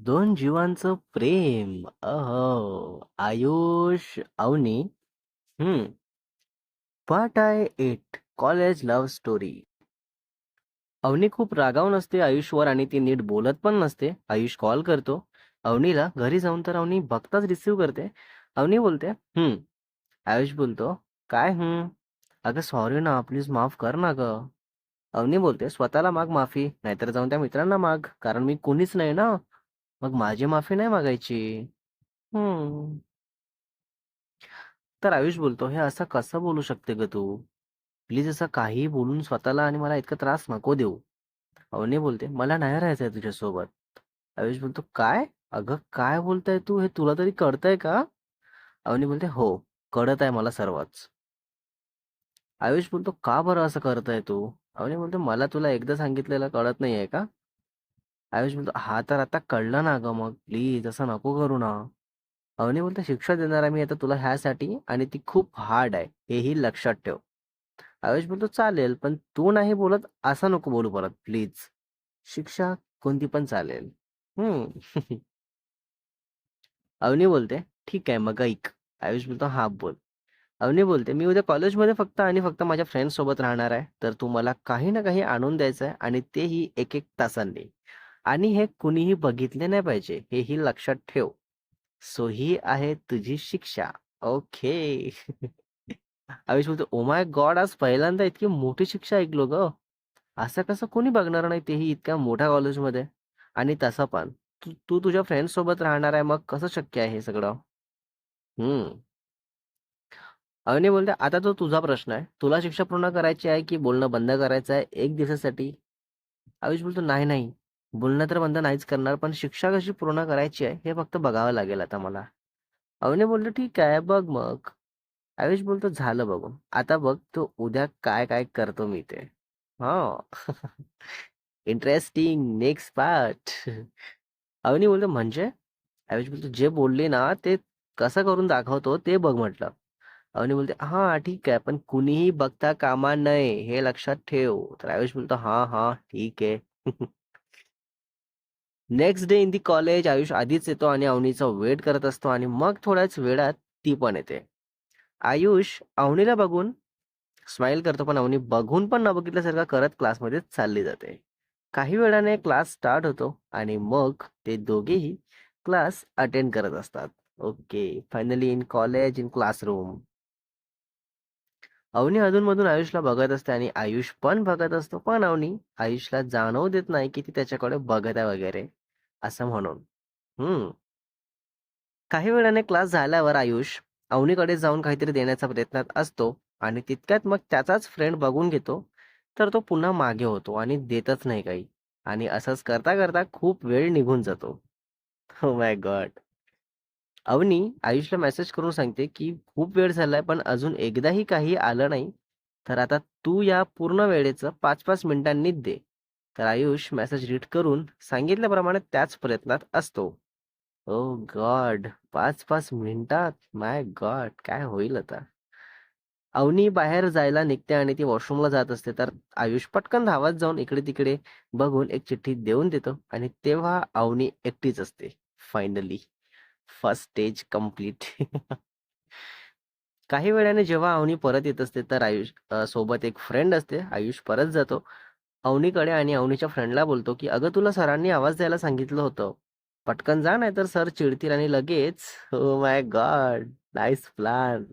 दोन जीवांचं प्रेम. अहो, Ayush, Avani. Hmm part eight college love story. Avani खूप रागावून असते आयुषवर आणि ती नीट बोलत पण नसते. आयुष कॉल करतो अवनीला. घरी जाऊन तर अवनी बघताच रिसीव्ह करते. अवनी बोलते, हम्म आयुष बोलतो, "काय हम्म अगं सॉरी ना, प्लीज माफ कर ना गं." अवनी बोलते, "स्वतःला माग माफी, नाहीतर जाऊन त्या मित्रांना माग. कारण मी कोणीच नाही ना. मग माझी माफी नाही मागायची." हं. तर आयुष बोलतो, "हे असं कसं बोलू शकते गं तू? प्लीज असं काहीही बोलून स्वतःला आणि मला इतका त्रास नको देऊ." अवनी बोलते, "मला नाही राहायचंय तुझ्यासोबत." आयुष बोलतो, "काय? अगं काय बोलताय तू? हे तुला तरी कळतंय का?" अवनी बोलते, "हो, कळत आहे मला सर्वच." आयुष बोलतो, "का बरं असं करतोय तू?" अवनी बोलतो, "मला तुला एकदा सांगितलेलं कळत नाहीये का?" आयुष बोलतो, हा तर आता कळलं ना गं मग. प्लीज असं नको करू ना." अवनी बोलतो "शिक्षा देणार आहे मी आता तुला ह्यासाठी आणि ती खूप हार्ड आहे. हेही लक्षात ठेव." आयुष बोलतो, "चालेल, पण तू नाही बोलत असं नको बोलू परत प्लीज. शिक्षा कोणती पण चालेल." हम्म अवनी बोलते, "ठीक आहे, मग ऐक." आयुष बोलतो, हा बोल." अवनी बोलते, "मी उद्या कॉलेजमध्ये फक्त आणि फक्त माझ्या फ्रेंड्ससोबत राहणार आहे. तर तू मला काही ना काही आणून द्यायचं आहे आणि तेही 1-1 तासांनी. आणि हे कुणीही बघितले नाही पाहिजे, हेही लक्षात ठेव. सो ही आहे तुझी शिक्षा." ओके. आयुष बोलतो, ओ माय गॉड! आज पहिल्यांदा इतकी मोठी शिक्षा ऐकलो ग असं कसं कोणी बघणार नाही तेही इतक्या मोठ्या कॉलेजमध्ये. आणि तसं पण तू तू तुझ्या फ्रेंड्ससोबत राहणार आहे, मग कसं शक्य आहे हे सगळं?" हम्म अवनी बोलते, "आता तो तुझा प्रश्न आहे. तुला शिक्षा पूर्ण करायची आहे की बोलणं बंद करायचं आहे एक दिवसासाठी?" आयुष बोलतो, "नाही, नाही. बोलणं तर बंद नाहीच करणार, पण शिक्षा कशी पूर्ण करायची आहे हे फक्त बघावं लागेल आता मला." अवनी बोलतो, "ठीक आहे, बघ मग." आयुष बोलतो, "झालं बघू आता बघ तो उद्या काय-काय करतो मी ते." हा इंटरेस्टिंग. Next part. अवनी बोलतो, "म्हणजे?" आयुष बोलतो, "जे बोलली ना, ते कसं करून दाखवतो ते बघ म्हटलं." अवनी बोलते, हा ठीक आहे. पण कुणीही बघता कामा नये हे लक्षात ठेव." तर आयुष बोलतो, हा हा ठीक आहे." Next day in the college Ayush आधीच येतो आणि अवनीचा वेट करत असतो आणि मग थोड्याच वेळात ती पण येते. आयुष अवनीला बघून स्माईल करतो, पण अवनी बघून पण न बघितल्यासारखं करत क्लासमध्ये चालली जाते. काही वेळाने क्लास स्टार्ट होतो आणि मग ते दोघेही क्लास अटेंड करत असतात. Okay. Finally in college, in classroom. Avani अधूनमधून आयुषला बघत असते आणि आयुष पण बघत असतो. पण अवनी आयुषला जाणवू देत नाही, की ती त्याच्याकडे बघत आहे वगैरे असं म्हणून. हम्म काही वेळाने क्लास झाल्यावर आयुष अवनीकडे जाऊन काहीतरी देण्याचा प्रयत्नात असतो आणि तितक्यात मग त्याचाच फ्रेंड बघून घेतो. तर तो पुन्हा मागे होतो आणि देतच नाही काही. आणि असंच करता-करता खूप वेळ निघून जातो. Oh my God! अवनी आयुषला मेसेज करून सांगते, की खूप वेळ झालाय, पण अजून एकदाही काही आलं नाही. तर आता तू या पूर्ण वेळेचं 5-5 मिनिटांनीच दे. तर आयुष मेसेज रीड करून सांगितल्याप्रमाणे त्याच प्रयत्नात असतो. ओ गॉड! 5-5 मिनिटात? My God! काय होईल आता? अवनी बाहेर जायला निघते आणि ती वॉशरूमला जात असते. तर आयुष पटकन धावत जाऊन इकडे-तिकडे बघून एक चिठ्ठी देऊन देतो आणि तेव्हा अवनी एकटीच असते. Finally first stage complete. काही वेळाने जेव्हा अवनी परत येत असते, तर आयुष सोबत एक फ्रेंड असते. आयुष परत जातो अवनीकडे आणि अवनीच्या फ्रेंडला बोलतो, की "अगं तुला सरांनी आवाज द्यायला सांगितलं होतं. पटकन जा नाही तर सर चिडतील आणि लगेच" हो माय गॉड! Nice plan.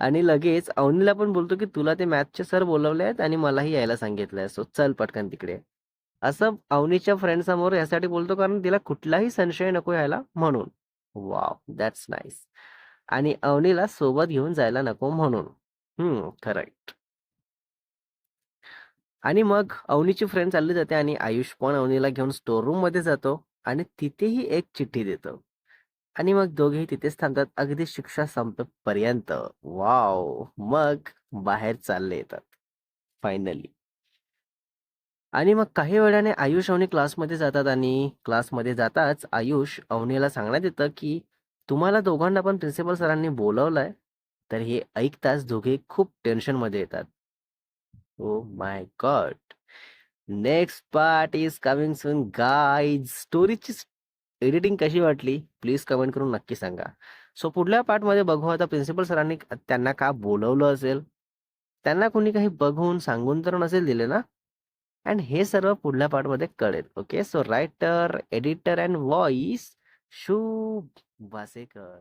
आणि लगेच अवनीला पण बोलतो, की "तुला ते मॅथचे सर बोलवले आहेत आणि मलाही यायला सांगितलंय. सो चल पटकन तिकडे." असं अवनीच्या फ्रेंड समोर यासाठी बोलतो, कारण तिला कुठलाही संशय नको यायला म्हणून. Wow that's nice. आणि अवनीला सोबत घेऊन जायला नको म्हणून. हम्म करेक्ट. आणि मग अवनीची फ्रेंड चालली जाते आणि आयुष पण अवनीला घेऊन स्टोअर रूममध्ये जातो आणि तिथेही एक चिठ्ठी देतो. आणि मग दोघेही तिथेच थांबतात अगदी शिक्षा संपेपर्यंत. वाव मग बाहेर चालले येतात फायनली. आणि मग काही वेळाने आयुष अवनी क्लासमध्ये जातात आणि क्लासमध्ये जाताच आयुष अवनीला सांगण्यात येतं, की तुम्हाला दोघांना पण प्रिन्सिपल सरांनी बोलवलंय तर हे ऐकताच दोघे खूप टेन्शनमध्ये येतात. Oh my God! Next part is coming soon guys. स्टोरीची editing कशी वाटली? प्लीज कमेंट करून नक्की सांगा. सो पुढल्या पार्टमध्ये बघू आता प्रिन्सिपल सरांनी त्यांना का बोलवलं असेल? त्यांना कोणी काही बघून, सांगून तर नसेल दिले ना? अँड हे सर्व पुढल्या पार्टमध्ये कळेल. Okay. So writer, editor and voice Shubh Wasekar.